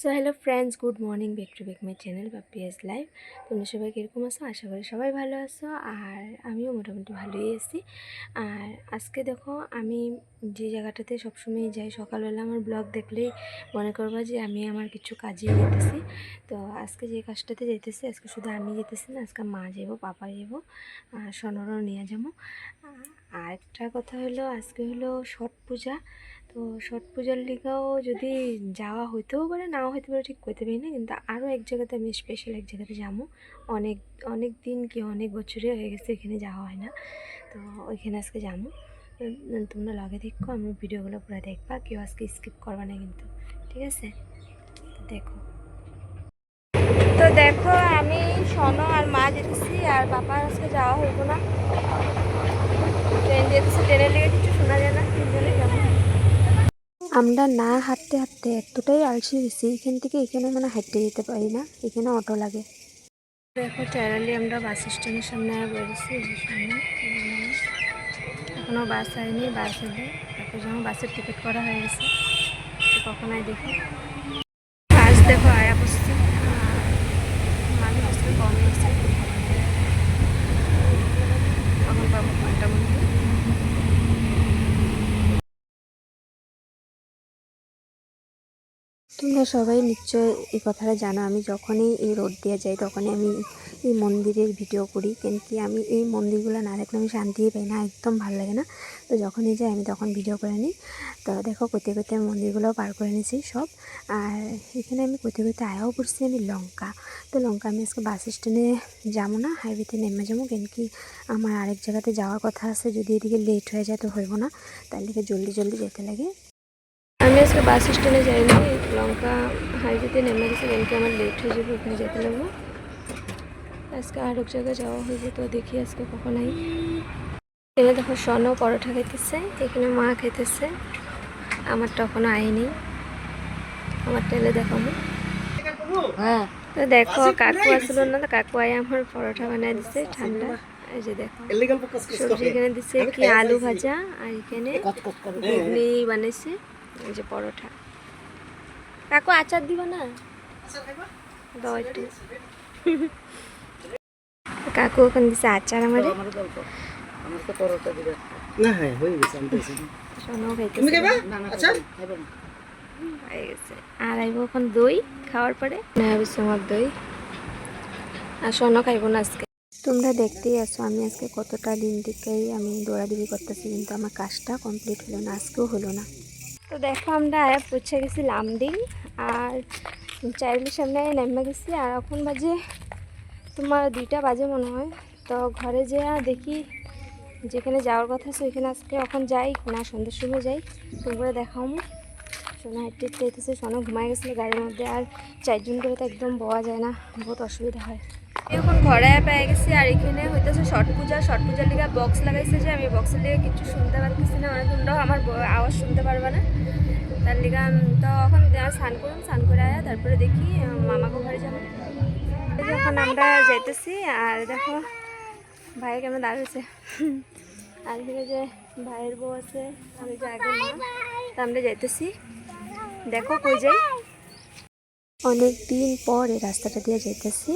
So hello friends good morning back to back my channel বা PS live তোমরা সবাই কীরকম আসো আশা করি সবাই ভালো আছো। আর আমিও মোটামুটি ভালোই আছি। আর আজকে দেখো, আমি যে জায়গাটাতে সবসময় যাই সকালবেলা, আমার ব্লগ দেখলেই মনে করবা যে আমি আমার কিছু কাজে যেতেছি। তো আজকে যে কাজটাতে যেতেছি, আজকে শুধু আমি যেতেছি না, আজকে মা যাব পাপা যাব আর সোনরও নিয়ে যাব। আর একটা কথা হলো, আজকে হলো ছট পূজা। তো ছট পূজার লিগাও যদি যাওয়া হইতেও পারে, নাও হইতে পারে, ঠিক করতে পারি না। কিন্তু আরও এক জায়গাতে আমি স্পেশাল এক জায়গাতে যাব অনেক অনেক দিন কি অনেক বছরে হয়ে গেছে এখানে যাওয়া হয় না। তো ওইখানে আজকে যাব তোমরা লগে দেখো আমি ভিডিওগুলো পুরো দেখবা। কেউ আজকে স্কিপ করবা না কিন্তু, ঠিক আছে? দেখো। তো দেখো, আমি সনো আর মা যেতেছি, আর বাবার আজকে যাওয়া হইব না। ট্রেন যেতেছি ট্রেনের লেগে কিছু শোনা যায় না তিনজনে যাব আমরা না হাঁটতে হাঁটতে এতটাই আলসি গেছি এখান থেকে এখানে মানে হাঁটতে যেতে পারি না এখানে অটো লাগে। দেখো চারালি আমরা বাস স্ট্যান্ডের সামনে আর বেরিয়েছি সামনে এখনও বাস হয়নি বাস হলে তারপর যখন বাসের টিকিট করা হয়ে গেছে তো কখন আয় দেখি বাস দেখো আয়া বসছে আর মানুষ আজকে কমে এসছে কখন পাবো ঘণ্টা মধ্যে তোমরা সবাই নিশ্চয় এই কথাটা জানো। আমি যখনই এই রোড দিয়ে যাই, তখনই আমি এই মন্দিরের ভিডিও করি। কেন কি আমি এই মন্দিরগুলো না দেখলে আমি শান্তিই পাই না, একদম ভালো লাগে না। তো যখনই যাই, আমি তখন ভিডিও করে নিই। তো দেখো করতে করতে আমি মন্দিরগুলোও পার করে নিয়েছি সব। আর এখানে আমি করতে করতে আয়াও পড়ছি, আমি লঙ্কা। তো লঙ্কা আমি আজকে বাস স্ট্যান্ডে যাব না, হাইওয়েতে নেমে যাব। কেন কি আমার আরেক জায়গাতে যাওয়ার কথা আছে। যদি এদিকে লেট হয়ে যায় তো হইব না। তার লিগে জলদি জলদি যেতে লাগে। আমি আজকে বাস স্ট্যান্ডে যাইনি লঙ্কা হাইওয়েতে নেমে গেছি কেন কি আমার লেট হয়ে যাবে ওখানে যেতে লাগবো। আজকে আর এক জায়গায় যাওয়া হয়েছে তো দেখি আজকে কখন আই এখানে দেখো স্বর্ণ পরোটা খাইতেছে এখানে মা খাইতেছে আমার তখনও আইনি। আমার টেলে দেখাবো। হ্যাঁ। তো দেখো কাকু আসলো না তো কাকু আয় আমার পরোটা বানাই দিছে ঠান্ডা। এই যে দেখো সবজি এখানে দিছে কি আলু ভাজা আর এখানে ঘুগনি বানাইছে। এই যে পরোটা। কাকু আচার দিব না? দাও একটু কাকু ওখানে দিছে আচার আমার। আমার তো পরোটা দিবে। না হ্যাঁ হয়ে গেছে আমি খাবে না হয়ে আর আইব এখন দই খাওয়ার পরে। না হচ্ছে আমার দই। আর সোনা খাইবো না আজকে। তোমরা দেখতেই আছো আমি আজকে কতটা দিন থেকেই আমি দৌড়াদৌড়ি করতেছি কিন্তু আমার কাজটা কমপ্লিট হলো না আজকেও হলো না। তো দেখো আমরা পৌঁছে গেছি লামডিং, আর চাইলের সামনে নেমে গেছি, আর এখন বাজে তোমার দুইটা বাজে মনে হয়। তো ঘরে যে দেখি যেখানে যাওয়ার কথা ওইখানে আজকে এখন যাই না সন্ধ্যের সময় যাই। তোমরা দেখাও। সোনা হাঁটতে যেতেছে সোনা ঘুমায় গেছিল গাড়ির মধ্যে, আর চারজন করে তো একদম বওয়া যায় না, বহুত অসুবিধা হয়। এখন ঘরে পেয়ে গেছি, আর এখানে ছট পূজা, ছট পূজার লিগে বক্স লাগাইছে যে, আমি বক্সের লিগে কিছু শুনতে পারতেছি না। মানে তোমরাও আমার আওয়াজ শুনতে পারবে না। তার লিগে তো এখন স্নান করুন, স্নান করে আয়া, তারপরে দেখি মামাকে ঘরে যাব। এখন আমরা যাইতেছি, আর দেখো, ভাই কেমন দাঁড়িয়েছে আর এখানে যে ভাইয়ের বউ আছে আমি যে আগে তা আমরা যাইতেছি। দেখো কই যাই। অনেক দিন পর এই রাস্তাটা দিয়ে যাইতেছি।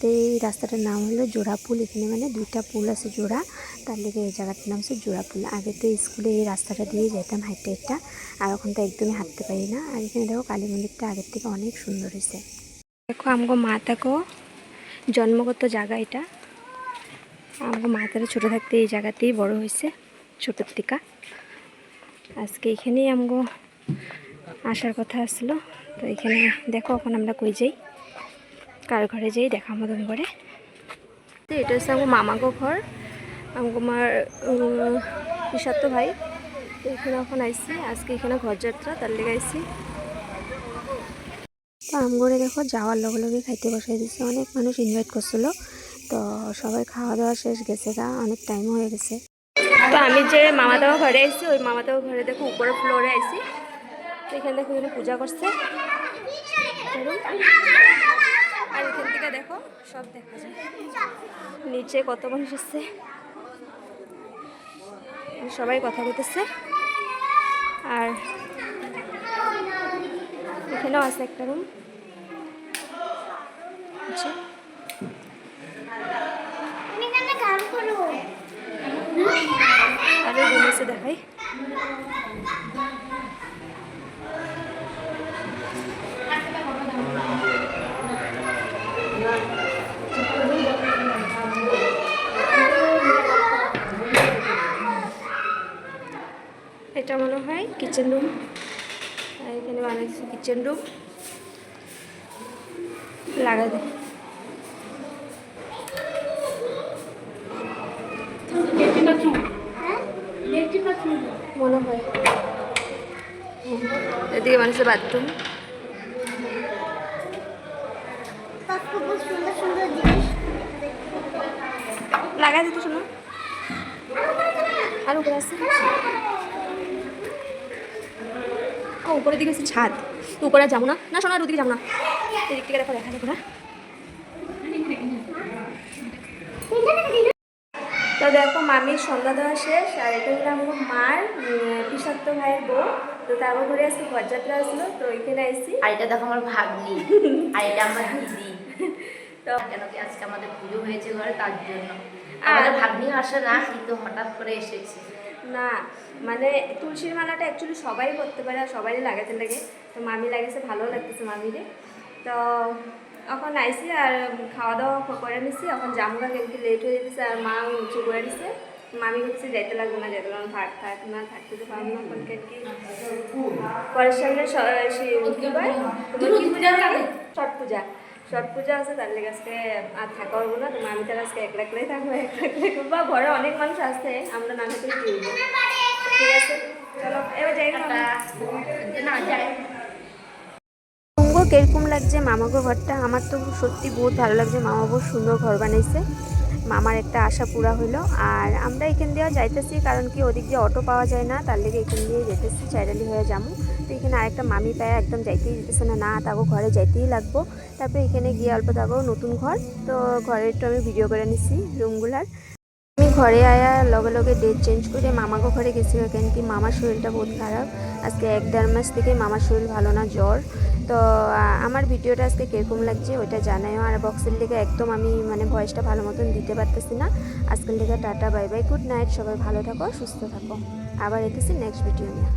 তো এই রাস্তাটার নাম হলো জোড়া পুল। এখানে মানে দুইটা পুল আছে জোড়া। তার লেগে এই জায়গাটার নাম হচ্ছে জোড়া পুল। আগে তো স্কুলে এই রাস্তাটা দিয়ে যেতাম হাঁটতে হাঁটতে আর এখন তো একদমই হাঁটতে পারি না। আর এখানে দেখো কালী মন্দিরটা আগের থেকে অনেক সুন্দর হয়েছে। দেখো আমগো মা তাকো জন্মগত জায়গা এটা। আমগো মা তারা ছোটো থাকতে এই জায়গাতেই বড় হয়েছে, ছোটোর থেকে। আজকে এখানেই আমগো আসার কথা আসলো। তো এখানে দেখো এখন আমরা কই যাই? কার ঘরে যাই? দেখা মতন করে তো এটা হচ্ছে আমার মামাগো ঘর। আমগো মার পিসাত্ত ভাই। তো এখানে এখন আইসি। আজকে এখানে ঘরযাত্রা, তার লেগে আইসি। তো আমগরে দেখো যাওয়ার লগে লগে খাইতে বসাই দিচ্ছে অনেক মানুষ ইনভাইট করছিল। তো সবাই খাওয়া দাওয়া শেষ গেছে গা। অনেক টাইম হয়ে গেছে। তো আমি যে মামাদাও ঘরে আইছি ওই মামাদাও ঘরে দেখো উপরে ফ্লোরে আইছি এখানে দেখো এখানে পূজা করছে। আর এখান থেকে দেখো, সব দেখা যায়। নিচে কত মানুষ এসছে। সবাই কথা বলতেছে। আর এখানেও আছে একটা রুম আচ্ছা। আরও রুম দেখাই। এটা মনে হয় কিচেন রুম আর এখানে বানাইছে কিচেন রুম লাগা দে। মনে হয়। এদিকে মানুষের বাথরুম লাগাই দিতে শোনো। আর উপরে আছে? উপরের দিকে আছে ছাদ। তো উপরে যাব না। না শোনা আর ওদিকে যাব না। এদিক থেকে দেখো দেখা যাব না তো দেখো মামির সন্ধ্যা দেওয়া শেষ আর এটা হলো আমার মার পিসাত্ত ভাইয়ের বউ। তো তারপর ঘুরে আজকে পদযাত্রা আসলো তো ওইখানে এসেছি আর এটা দেখো আমার ভাগ্নি আর এটা আমার দিদি। তো কেন কি আজকে আমাদের পুজো হয়েছে ঘরে তার জন্য। আমাদের ভাগ্নি আসে না কিন্তু হঠাৎ করে এসেছে। না মানে তুলসীর মালাটা অ্যাকচুয়ালি সবাই করতে পারে আর সবারই লাগাতে লাগে। তো মামি লাগেছে ভালো লাগতেছে মামিরে তো এখন আইসি আর খাওয়া দাওয়া করে নিছি। এখন জামুকা কেমকি লেট হয়ে যেতেছে আর মা উঁচু করে নিছে মামি হচ্ছে যাইতে লাগবে না যেতে লাগবে ভাত থাক না থাকতে তো পারব না এখন কেমকি পরের সামনে কি কি পূজা ছট পূজা। ছট পূজা আছে তার লেগে আজকে আর থাকা হব না। তো আমি তার আজকে একলা একলাই থাকব একলা একলাই বা ঘরে অনেক মানুষ আসছে আমরা না থাকলে কি? ঠিক আছে? চলো এবার যাই না যাই। কীরকম লাগছে? মামাগো ঘরটা? আমার তো সত্যি বহুত ভালো লাগছে। মামা বহুত সুন্দর ঘর বানাইছে। মামার একটা আশা পুরা হইল। আর আমরা এখান দিয়েও যাইতেছি, কারণ কি ওদিক দিয়ে অটো পাওয়া যায় না, তার লেগে এখান দিয়ে যেতেছি, চাইরালি হয়ে যাব। তো এখানে আরেকটা মামি পায়ে একদম যাইতেই যেতেছে না না তাকে ঘরে যাইতেই লাগবো। তারপরে এখানে গিয়ে অল্প তাকেও নতুন ঘর, তো ঘরের একটু আমি ভিডিও করে নিছি রুমগুলার ঘরে আয়া লগে লগে ডেট চেঞ্জ করে মামাকে ঘরে গেছি কেন কি মামার শরীরটা বহুত খারাপ। আজকে এক দেড় মাস থেকে মামার শরীর ভালো না, জ্বর। তো আমার ভিডিওটা আজকে কীরকম লাগছে ওইটা জানাইও আর বক্সের লেগে একদম আমি মানে ভয়েসটা ভালো মতন দিতে পারতেছি না। আজকের লেগে tata bye bye good night সবাই ভালো থাকো, সুস্থ থাকো। আবার এতেছি নেক্সট ভিডিও নিয়ে।